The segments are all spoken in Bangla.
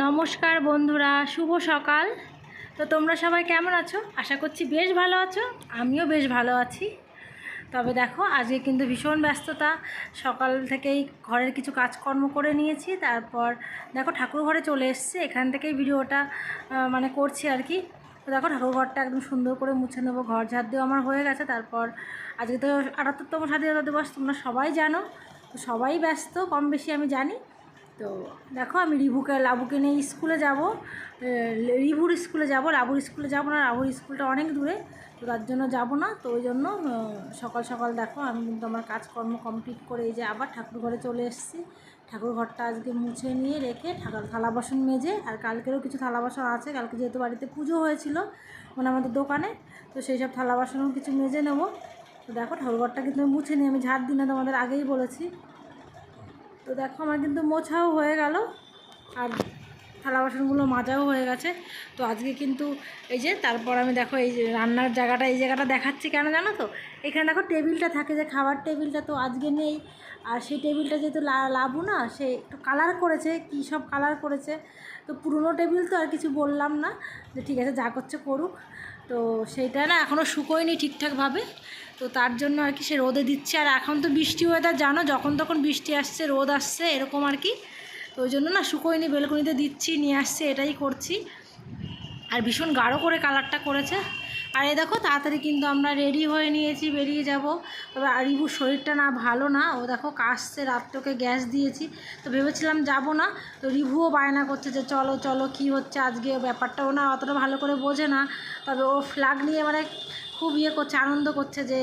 নমস্কার বন্ধুরা, শুভ সকাল। তো তোমরা সবাই কেমন আছো? আশা করছি বেশ ভালো আছো। আমিও বেশ ভালো আছি। তবে দেখো, আজকে কিন্তু ভীষণ ব্যস্ততা। সকাল থেকেই ঘরের কিছু কাজকর্ম করে নিয়েছি। তারপর দেখো ঠাকুর ঘরে চলে এসছে। এখান থেকেই ভিডিওটা মানে করছি আর কি। তো দেখো ঠাকুর ঘরটা একদম সুন্দর করে মুছে নেব। ঘর ঝাড় দিয়ে আমার হয়ে গেছে। তারপর আজকে তো আটাত্তরতম স্বাধীনতা দিবস, তোমরা সবাই জানো। তো সবাই ব্যস্ত, কম বেশি আমি জানি। তো দেখো, আমি রিভুকে, লাবুকে নিয়ে স্কুলে যাব। রিভুর স্কুলে যাব, লাবুর স্কুলে যাব না, লাবুর স্কুলটা অনেক দূরে, তো তার জন্য যাব না। তো ওই জন্য সকাল সকাল দেখো, আমি কিন্তু আমার কাজকর্ম কমপ্লিট করে এই যে আবার ঠাকুর ঘরে চলে এসেছি। ঠাকুর ঘরটা আজকে মুছে নিয়ে রেখে ঠাকুর থালা বাসন মেজে, আর কালকেরও কিছু থালা বাসন আছে, কালকে যেহেতু বাড়িতে পুজো হয়েছিল মানে আমাদের দোকানে, তো সেই সব থালা বাসনও কিছু মেজে নেব। তো দেখো, ঠাকুর ঘরটা কিন্তু আমি মুছে নিই আমি ঝাড় দিই না তোমাদের আগেই বলেছি। তো দেখো আমার কিন্তু মোছাও হয়ে গেল আর থালা বাসনগুলো মাজাও হয়ে গেছে। তো আজকে কিন্তু এই যে তারপর আমি দেখো এই যে রান্নার জায়গাটা, এই জায়গাটা দেখাচ্ছি কেন জানো তো? এখানে দেখো টেবিলটা থাকে যে খাবার টেবিলটা, তো আজকে নেই। আর সেই টেবিলটা যেহেতু লা- লাবু না, সে একটু কালার করেছে, কী সব কালার করেছে। তো পুরনো টেবিল তো আর কিছু বললাম না, যে ঠিক আছে যা করছে করুক। তো সেইটা না এখনও শুকোয়নি ঠিকঠাকভাবে। তো তার জন্য আর কি সে রোদে দিচ্ছে। আর এখন তো বৃষ্টি ওয়েদার জানো, যখন তখন বৃষ্টি আসছে, রোদ আসছে, এরকম আর কি। তো ওই জন্য না শুকোয়নি, বেলকুনিতে দিচ্ছি, নিয়ে আসছে, এটাই করছি। আর ভীষণ গাঢ় করে কালারটা করেছে। আর এই দেখো, তাড়াতাড়ি কিন্তু আমরা রেডি হয়ে নিয়েছি, বেরিয়ে যাব। তবে রিবুর শরীরটা না ভালো না, ও দেখো কাশছে রাত্রকে গ্যাস দিয়েছি। তো ভেবেছিলাম যাব না, তো রিভুও বায়না করছে যে চলো চলো, কি হচ্ছে আজকে? ব্যাপারটাও না অতটা ভালো করে বোঝে না। তবে ও ফ্ল্যাগ নিয়ে মানে খুব ইয়ে করছে, আনন্দ করছে যে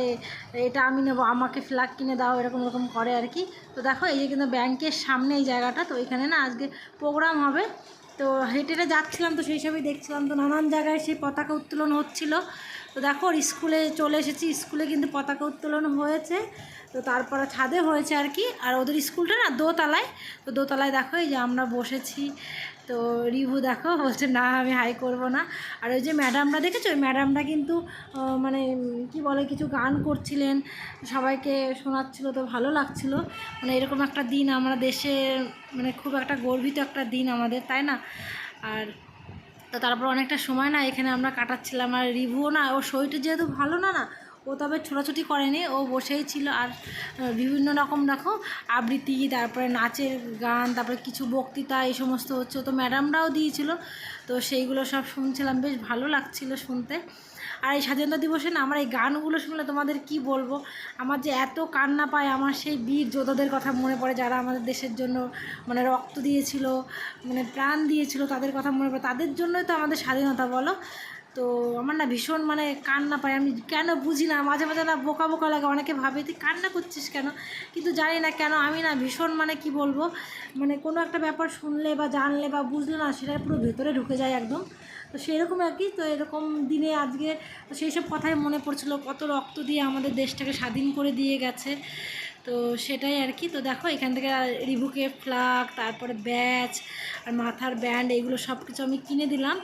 এটা আমি নেব, আমাকে ফ্ল্যাগ কিনে দাও, এরকম এরকম করে আর কি। তো দেখো, এই যে কিন্তু ব্যাংকের সামনে এই জায়গাটা, তো এখানে না আজকে প্রোগ্রাম হবে। তো হেঁটে হেঁটে যাচ্ছিলাম তো সেই সবই দেখছিলাম। তো নানান জায়গায় সেই পতাকা উত্তোলন হচ্ছিল। তো দেখো, স্কুলে চলে এসেছি। স্কুলে কিন্তু পতাকা উত্তোলন হয়েছে। তো তারপরে ছাদে হয়েছে আর কি। আর ওদের স্কুলটা না দোতলায়। তো দোতলায় দেখো, এই যে আমরা বসেছি। তো রিভু দেখো, বলছে, না, আমি হাই করব না। আর ওই যে ম্যাডামরা দেখেছ? ওই ম্যাডামরা কিন্তু মানে কি বলে, কিছু গান করছিলেন, সবাইকে শোনাচ্ছিল, তো ভালো লাগছিল। মানে এরকম একটা দিন আমরা দেশে মানে খুব একটা গর্বিত একটা দিন আমাদের, তাই না? আর তো তারপর অনেকটা সময় না, এখানে আমরা কাটাচ্ছিলাম। আর রিভিউ না, ওর শরীরটা যেহেতু ভালো না না ও তবে ছোটাছুটি করেনি, ও বসেই ছিল আর বিভিন্ন রকম দেখো আবৃত্তি, তারপরে নাচের গান, তারপরে কিছু বক্তৃতা, এই সমস্ত হচ্ছে তো ম্যাডামরাও দিয়েছিল, তো সেইগুলো সব শুনছিলাম, বেশ ভালো লাগছিল শুনতে। আর এই স্বাধীনতা দিবসে না, আমার এই গানগুলো শুনলে তোমাদের কি বলব? আমার যে এত কান্না পায়, আমার সেই বীর যোদ্ধাদের কথা মনে পড়ে, যারা আমাদের দেশের জন্য মানে রক্ত দিয়েছিল মানে প্রাণ দিয়েছিল, তাদের কথা মনে পড়ে, তাদের জন্যই তো আমাদের স্বাধীনতা বলো। তো আমার না ভীষণ মানে কান্না পায়। আমি কেন বুঝি না, মাঝে মাঝে না বোকা বোকা লাগে, অনেকে ভাবে, তুই কান্না করছিস কেন? কিন্তু জানি না কেন, আমি না ভীষণ মানে কি বলব মানে কোনো একটা ব্যাপার শুনলে বা জানলে বা বুঝলে না, সেটা পুরো ভেতরে ঢুকে যায় একদম। তো সেরকম আর কি, তো এরকম দিনে আজকে সেই সব কথাই মনে পড়ছিল, কত রক্ত দিয়ে আমাদের দেশটাকে স্বাধীন করে দিয়ে গেছে। তো সেটাই আর কি, তো দেখো, এখান থেকে রিভুকে ফ্লাগ তারপরে ব্যাচ, আর মাথার ব্যান্ড এগুলো সব কিছু আমি কিনে দিলাম।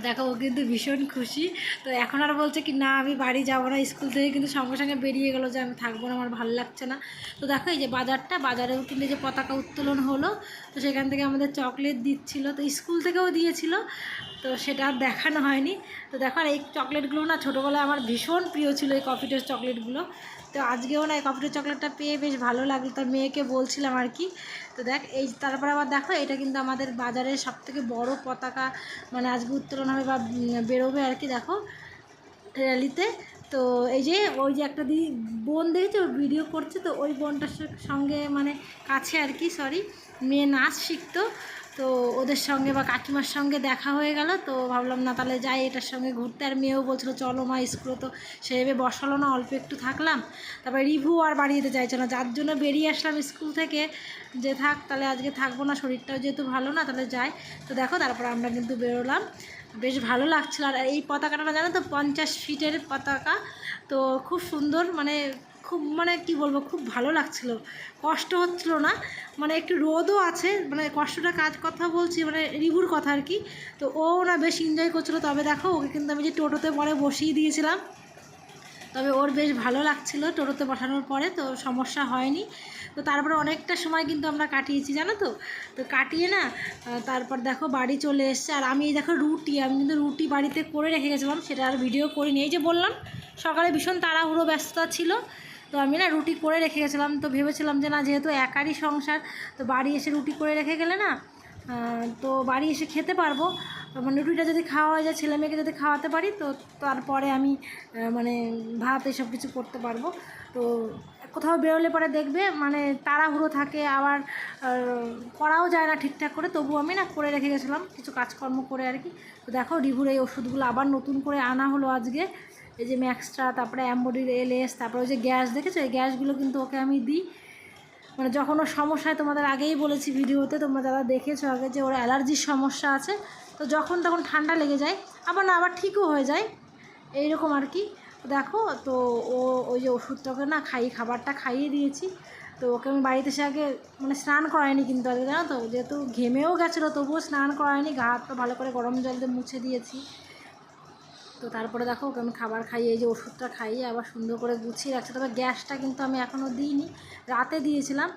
দেখো, ও কিন্তু ভীষণ খুশি। তো এখন আর বলছে কি, না, আমি বাড়ি যাব না স্কুল থেকে। কিন্তু সঙ্গে সঙ্গে বেরিয়ে গেলো যে, আমি থাকব না, আমার ভালো লাগছে না। তো দেখো, এই যে বাজারটা, বাজারেও কিন্তু যে পতাকা উত্তোলন হলো। তো সেখান থেকে আমাদের চকলেট দিচ্ছিল। তো স্কুল থেকেও দিয়েছিল। তো সেটা আর দেখানো হয়নি। তো দেখো এই চকলেটগুলো না ছোটোবেলায় আমার ভীষণ প্রিয় ছিল এই কফিটের চকলেটগুলো। তো আজকেও না এই কফিটের চকলেটটা পেয়ে বেশ ভালো লাগল। তার মেয়েকে বলছিলাম আর কি, তো দেখ এই তারপর আবার দেখো, এটা কিন্তু আমাদের বাজারের সব থেকে বড় পতাকা মানে আজকে উত্তোলন হবে বা বেরোবে আর কি দেখো র্যালিতে। তো এই যে ওই যে একটা দিদি বোন দেখেছ? ভিডিও করছে, তো ওই বোনটার সঙ্গে মানে কাছে আর কি সরি মেয়ে নাচ শিখতো। তো ওদের সঙ্গে বা কাকিমার সঙ্গে দেখা হয়ে গেল, তো ভাবলাম না তাহলে যাই এটার সঙ্গে ঘুরতে। আর মেয়েও বলছিল, চলো মা, স্কুলে তো সেভাবে বসালো না, অল্প একটু থাকলাম। তারপরে রিভিউ আর বাড়িয়ে যেতে চাইছে না। যার জন্য বেরিয়ে আসলাম স্কুল থেকে, যে থাক, তাহলে আজকে থাকব না, শরীরটাও যেহেতু ভালো না, তাহলে যাই। তো দেখো, তারপর আমরা কিন্তু বেরোলাম। বেশ ভালো লাগছিল। আর এই পতাকাটা জানো তো, পঞ্চাশ ফিটের পতাকা। তো খুব সুন্দর মানে খুব মানে কি বলব, খুব ভালো লাগছিল। কষ্ট হচ্ছিল না মানে একটু রোদও আছে মানে কষ্টটা কাজ কথা বলছি মানে রিভুর কথা আর কি। তো ও না বেশ এনজয় করছিল, তবে দেখো ওকে কিন্তু আমি যে টোটোতে পরে বসিয়ে দিয়েছিলাম। তবে ওর বেশ ভালো লাগছিল টোটোতে বসানোর পরে, তো সমস্যা হয়নি। তো তারপরে অনেকটা সময় কিন্তু আমরা কাটিয়েছি, জানো তো? তো কাটিয়ে না তারপর দেখো বাড়ি চলে এসছে। আর আমি দেখো রুটি, আমি কিন্তু রুটি বাড়িতে করে রেখে গেছিলাম, সেটা আর ভিডিও করিনি। এই যে বললাম, সকালে ভীষণ তাড়াহুড়ো ব্যস্ততা ছিল। তো আমি না রুটি করে রেখে গেছিলাম, তো ভেবেছিলাম যে না, যেহেতু একারই সংসার, তো বাড়ি এসে রুটি করে রেখে গেলে না তো বাড়ি এসে খেতে পারব। মানে রুটিটা যদি খাওয়া হয়ে যায়, ছেলে মেয়েকে যদি খাওয়াতে পারি, তো তারপরে আমি মানে ভাত এসব কিছু করতে পারব। তো কোথাও বেরোলে পরে দেখবে মানে তাড়াহুড়ো থাকে, আবার করাও যায় না ঠিকঠাক করে তবু আমি না করে রেখে গেছিলাম, কিছু কাজকর্ম করে আর কি। তো দেখো, রিভুর এই ওষুধগুলো আবার নতুন করে আনা হলো আজকে। এই যে ম্যাক্সট্রা তারপরে অ্যাম্বোডির এলএস তারপরে ওই যে গ্যাস, দেখেছ? এই গ্যাসগুলো কিন্তু ওকে আমি দিই। মানে যখন ওর সমস্যা হয় তোমাদের আগেই বলেছি ভিডিওতে, তোমরা যারা দেখেছ আগে যে ওর অ্যালার্জির সমস্যা আছে, তো যখন তখন ঠান্ডা লেগে যায়। আবার না, আবার ঠিকও হয়ে যায়। এইরকম আর কি। দেখো, তো ও ওই যে ওষুধটাকে না খাই, খাবারটা খাইয়ে দিয়েছি। তো ওকে আমি বাড়িতে এসে আগে মানে স্নান করায়নি কিন্তু আগে, জানো তো? যেহেতু ঘেমেও গেছিল, তবুও স্নান করায়নি গা হাত পা ভালো করে গরম জল দিয়ে মুছে দিয়েছি। তো তারপরে দেখো ওকে আমি খাবার খাইয়ে, এই যে ওষুধটা খাইয়ে আবার সুন্দর করে গুছিয়ে রাখছি। তবে গ্যাসটা কিন্তু আমি এখনও দিইনি, রাতে দিয়েছিলাম।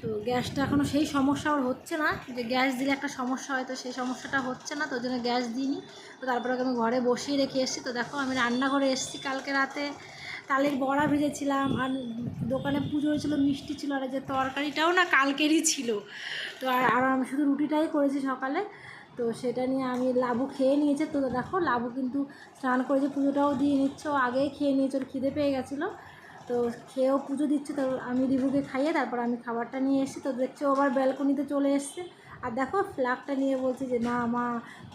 তো গ্যাসটা এখনও সেই সমস্যা ওর হচ্ছে না, যে গ্যাস দিলে একটা সমস্যা হয়, তো সেই সমস্যাটা হচ্ছে না, তো জন্য গ্যাস দিইনি। তো তারপরে ওকে আমি ঘরে বসিয়ে রেখে এসেছি। তো দেখো আমি রান্নাঘরে এসেছি কালকে রাতে। তালের বড়া ভেজেছিলাম আর দোকানে পুজো হয়েছিলো, মিষ্টি ছিল আর যে তরকারিটাও না কালকেরই ছিল। তো আর আমি শুধু রুটিটাই করেছি সকালে। তো সেটা নিয়ে আমি লাবু খেয়ে নিয়েছে। তো দেখো, লাবু কিন্তু স্নান করে যে পুজোটাও দিয়ে নিচ্ছে। আগেই খেয়ে নিয়েছে, ওর খিদে পেয়ে গেছিল। তো খেয়েও পুজো দিচ্ছে। তো আমি রিভুকে খাইয়ে তারপর আমি খাবারটা নিয়ে এসেছি। তো দেখছি আবার ব্যালকনিতে চলে এসছে। আর দেখো, ফ্ল্যাগটা নিয়ে বলছে যে না মা,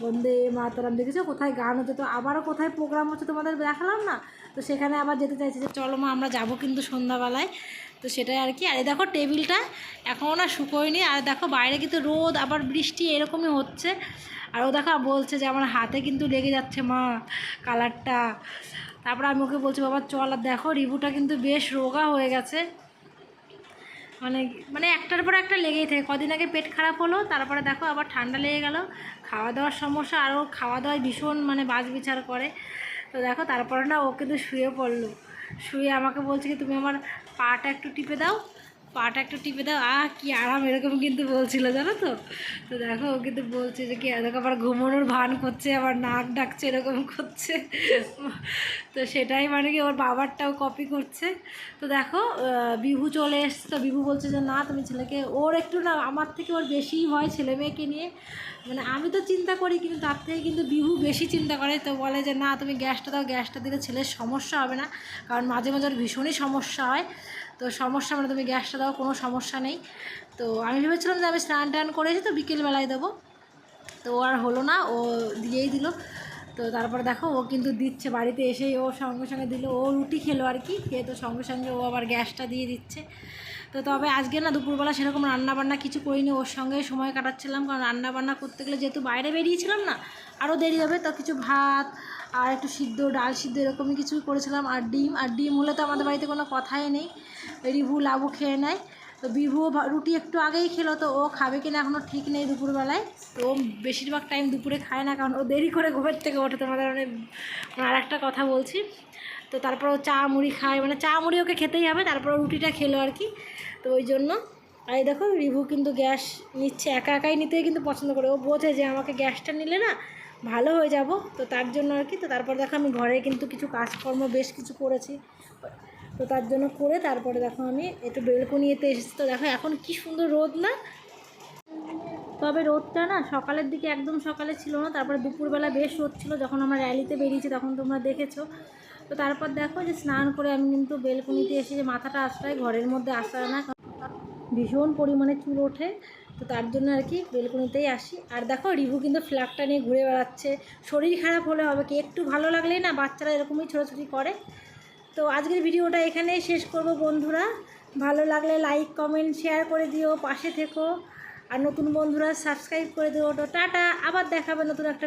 বন্দে মাতারাম। দেখেছ, কোথায় গান হচ্ছে? তো আবারও কোথায় প্রোগ্রাম হচ্ছে তোমাদের দেখালাম না? তো সেখানে আবার যেতে চাইছে যে, চলো মা, আমরা যাব কিন্তু সন্ধ্যাবেলায়। তো সেটাই আর কি। আর দেখো টেবিলটা এখনও না শুকোয়নি। আর দেখো বাইরে কিন্তু রোদ, আবার বৃষ্টি, এরকমই হচ্ছে। আর ও দেখো বলছে যে, আমার হাতে কিন্তু লেগে যাচ্ছে মা কালারটা। তারপরে আমি ওকে বলছি, বাবা, চল, আর দেখো রিভুটা কিন্তু বেশ রোগা হয়ে গেছে। মানে মানে একটার পর একটা লেগেই থাকে। কদিন আগে পেট খারাপ হলো, তারপরে দেখো আবার ঠান্ডা লেগে গেল। খাওয়া দাওয়ার সমস্যা আর ও খাওয়া দাওয়ায় ভীষণ মানে বাজ বিচার করে। তো দেখো, তারপরে না ও কিন্তু শুয়ে পড়ল। শুয়ে আমাকে বলছে কি, তুমি আমার পাটা একটু টিপে দাও। পাটা একটু টিপে দাও। আহ, কি আরাম, এরকম কিন্তু বলছিল, জানো তো? তো দেখো, ও কিন্তু বলছে যে কি, দেখো, আবার ঘুমানোর ভান করছে, আবার নাক ডাকছে, এরকম করছে। তো সেটাই মানে কি, ওর বাবারটাও কপি করছে। তো দেখো বিভু চলে এসছে। তো বিভু বলছে যে, না, তুমি ছেলেকে, ওর একটু না, আমার থেকে ওর বেশিই হয় ছেলে মেয়েকে নিয়ে। মানে আমি তো চিন্তা করি, কিন্তু তার থেকে কিন্তু বিহু বেশি চিন্তা করে। তো বলে যে, না, তুমি গ্যাসটা দাও, গ্যাসটা দিলে ছেলের সমস্যা হবে না। কারণ মাঝে মাঝে ওর ভীষণই সমস্যা হয়। তো সমস্যা মানে তুমি গ্যাসটা দাও, কোনো সমস্যা নেই। তো আমি ভেবেছিলাম যে আমি স্নান টান করেছি তো বিকেলবেলায় দেবো। তো ও আর হলো না, ও দিয়েই দিল। তো তারপরে দেখো, ও কিন্তু দিচ্ছে, বাড়িতে এসেই ও সঙ্গে সঙ্গে দিল। ও রুটি খেলো আর কি, খেয়ে তো সঙ্গে সঙ্গে ও আবার গ্যাসটা দিয়ে দিচ্ছে। তো তবে আজকে না দুপুরবেলা সেরকম রান্নাবান্না কিছু করিনি, ওর সঙ্গে সময় কাটাচ্ছিলাম। কারণ রান্নাবান্না করতে গেলে যেহেতু বাইরে বেরিয়েছিলাম না আরও দেরি হবে। তো কিছু ভাত আর একটু সিদ্ধ, ডাল সিদ্ধ এরকমই কিছু করেছিলাম। আর ডিম আর ডিম হলে তো আমাদের বাড়িতে কোনো কথাই নেই। রিভু লাবু খেয়ে নেয়। তো বিভু রুটি একটু আগেই খেলো, তো ও খাবে কিনা এখনও ঠিক নেই দুপুরবেলায়। তো ও বেশিরভাগ টাইম দুপুরে খায় না, কারণ ও দেরি করে ঘুমের থেকে ওঠে, তোমাদের মানে আর একটা কথা বলছি। তো তারপর ও চা মুড়ি খায় মানে চা মুড়ি ওকে খেতেই হবে, তারপর রুটিটা খেলো আর কি। তো ওই জন্য, আর দেখো রিভু কিন্তু গ্যাস নিচ্ছে, একা একাই নিতেই কিন্তু পছন্দ করে। ও বোঝে যে আমাকে গ্যাসটা নিলে না ভালো হয়ে যাব, তো তার জন্য আর কি। তো তারপর দেখো আমি ঘরে কিন্তু কিছু কাজকর্ম বেশ কিছু করেছি। তো তার জন্য করে তারপরে দেখো আমি একটু বেলকনিতে এসেছি। তো দেখো এখন কি সুন্দর রোদ না? তবে রোদটা না সকালের দিকে একদম সকালে ছিল না, তারপরে দুপুরবেলা বেশ রোদ ছিল, যখন আমরা র্যালিতে বেরিয়েছি তখন তোমরা দেখেছ। তো তারপর দেখো যে স্নান করে আমি কিন্তু বেলকনিতে এসে যে মাথাটা আশ্রয়, ঘরের মধ্যে আশ্রয় না। ভীষণ পরিমাণে চুল ওঠে, তো তার জন্য আর কি বেলকনিতেই আসি। আর দেখো রিভু কিন্তু ফ্ল্যাগটা নিয়ে ঘুরে বেড়াচ্ছে। শরীর খারাপ হলে হবে কি? একটু ভালো লাগলেই না বাচ্চারা এরকমই ছোটাছুটি করে। তো আজকের ভিডিওটা এখানেই শেষ করব বন্ধুরা। ভালো লাগলে লাইক কমেন্ট শেয়ার করে দিও, পাশে থেকো। আর নতুন বন্ধুরা সাবস্ক্রাইব করে দিও। তো টাটা, আবার দেখাবে নতুন একটা